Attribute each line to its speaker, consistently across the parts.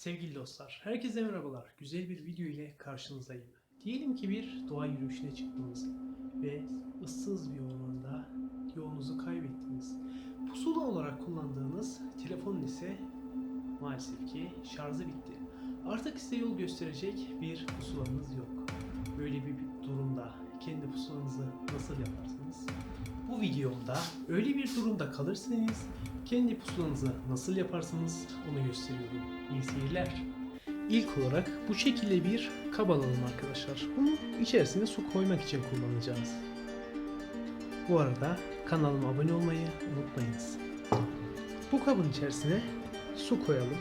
Speaker 1: Sevgili dostlar, herkese merhabalar. Güzel bir video ile karşınızdayım. Diyelim ki bir doğa yürüyüşüne çıktınız ve ıssız bir ormanda yolunuzu kaybettiniz. Pusula olarak kullandığınız telefonun ise maalesef ki şarjı bitti. Artık size yol gösterecek bir pusulanız yok. Böyle bir durumda kendi pusulanızı? Bu videomda öyle bir durumda kalırsanız kendi pusulanızı nasıl yaparsınız onu gösteriyorum. İyi seyirler. İlk olarak bu şekilde bir kab alalım arkadaşlar. Bunu içerisine su koymak için kullanacağız. Bu arada kanalıma abone olmayı unutmayınız. Bu kabın içerisine su koyalım.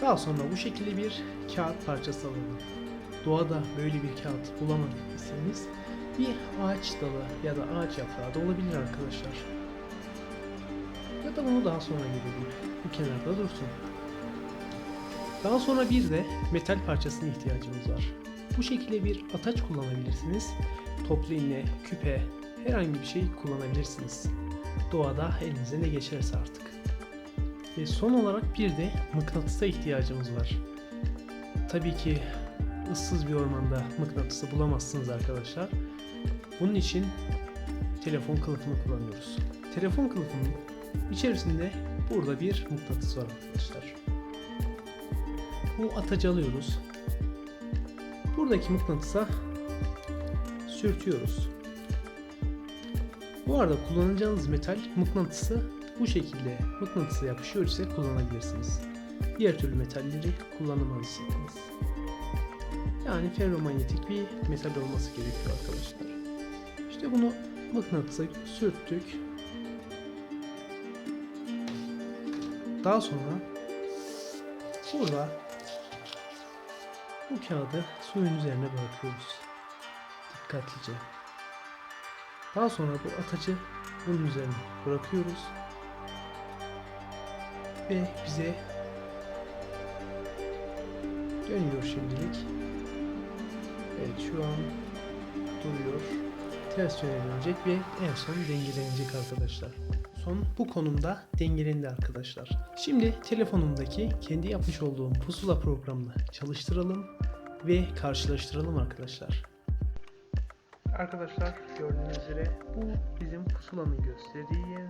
Speaker 1: Daha sonra bu şekilde bir kağıt parçası alalım. Doğada böyle bir kağıt bulamadıysanız bir ağaç dalı ya da ağaç yaprağı da olabilir arkadaşlar. Ya da bunu daha sonra gelelim. Bu kenarda dursun. Daha sonra bir de metal parçasına ihtiyacımız var. Bu şekilde bir ataç kullanabilirsiniz. Toplu iğne, küpe, herhangi bir şey kullanabilirsiniz. Doğada elinize ne geçerse artık. Ve son olarak bir de mıknatısa ihtiyacımız var. Tabii ki ıssız bir ormanda mıknatısı bulamazsınız arkadaşlar. Bunun için telefon kılıfını kullanıyoruz. Telefon kılıfının içerisinde burada bir mıknatıs var arkadaşlar. Bu atacı alıyoruz. Buradaki mıknatısa sürtüyoruz. Bu arada kullanacağınız metal mıknatısı bu şekilde mıknatısa yapışıyor ise kullanabilirsiniz. Diğer türlü metalleri kullanamalısınız. Yani ferromanyetik bir metal olması gerekiyor arkadaşlar. İşte bunu mıknatısa sürttük. Daha sonra burada bu kağıdı suyun üzerine bırakıyoruz. Dikkatlice. Daha sonra bu atacı bunun üzerine bırakıyoruz. Ve bize dönüyor şimdilik. Evet şu an duruyor. Ters yöne dönecek ve en son dengelenecek arkadaşlar. Son bu konumda dengelendi arkadaşlar. Şimdi telefonumdaki kendi yapmış olduğum pusula programını çalıştıralım ve karşılaştıralım arkadaşlar. Arkadaşlar gördüğünüz üzere bu bizim pusulanın gösterdiği yer.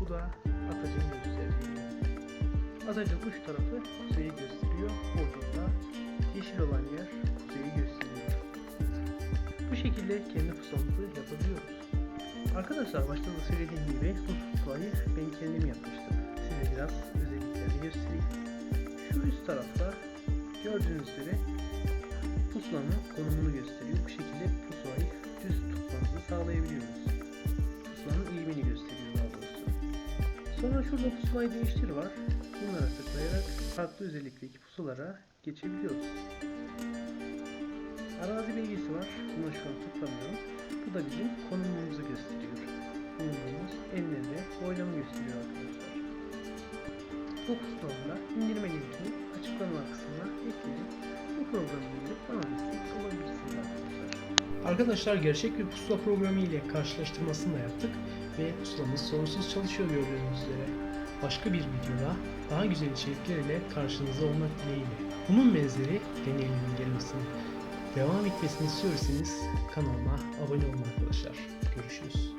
Speaker 1: Bu da atacın gösterdiği yer. Atacın uç tarafı kuzeyi gösteriyor. Burada da yeşil olan yer şekilde kendi pusulamızı yapabiliyoruz. Arkadaşlar başta da söylediğim gibi bu pusulayı ben kendim yapmıştım. Size biraz özelliklerini göstereyim. Şu üst tarafta gördüğünüz üzere pusulanın konumunu gösteriyor. Bu şekilde pusulayı düz tutmanızı sağlayabiliyoruz. Pusulanın eğimini gösteriyor daha doğrusu. Sonra şurada pusulayı değiştir var. Bunlara tıklayarak farklı özellikteki pusulara geçebiliyoruz. Arazi bilgisi var. Buna şu an tıklamıyorum. Bu da bizim konumumuzu gösteriyor. Bulunduğumuz enlem ve boylamı gösteriyor arkadaşlar. Bu pusulamda indirme linkini açıklama kısmına ekledim. Bu programı indirip bana destek olabilirsiniz arkadaşlar. Arkadaşlar gerçek bir pusula programı ile karşılaştırmasını da yaptık ve pusulamız sorunsuz çalışıyor gördüğünüz üzere. Başka bir videoda daha güzel içerikler ile karşınızda olmak dileğiyle. Bunun benzeri deneyiminin gelmesini devam etmesini istiyorsanız kanalıma abone olun arkadaşlar. Görüşürüz.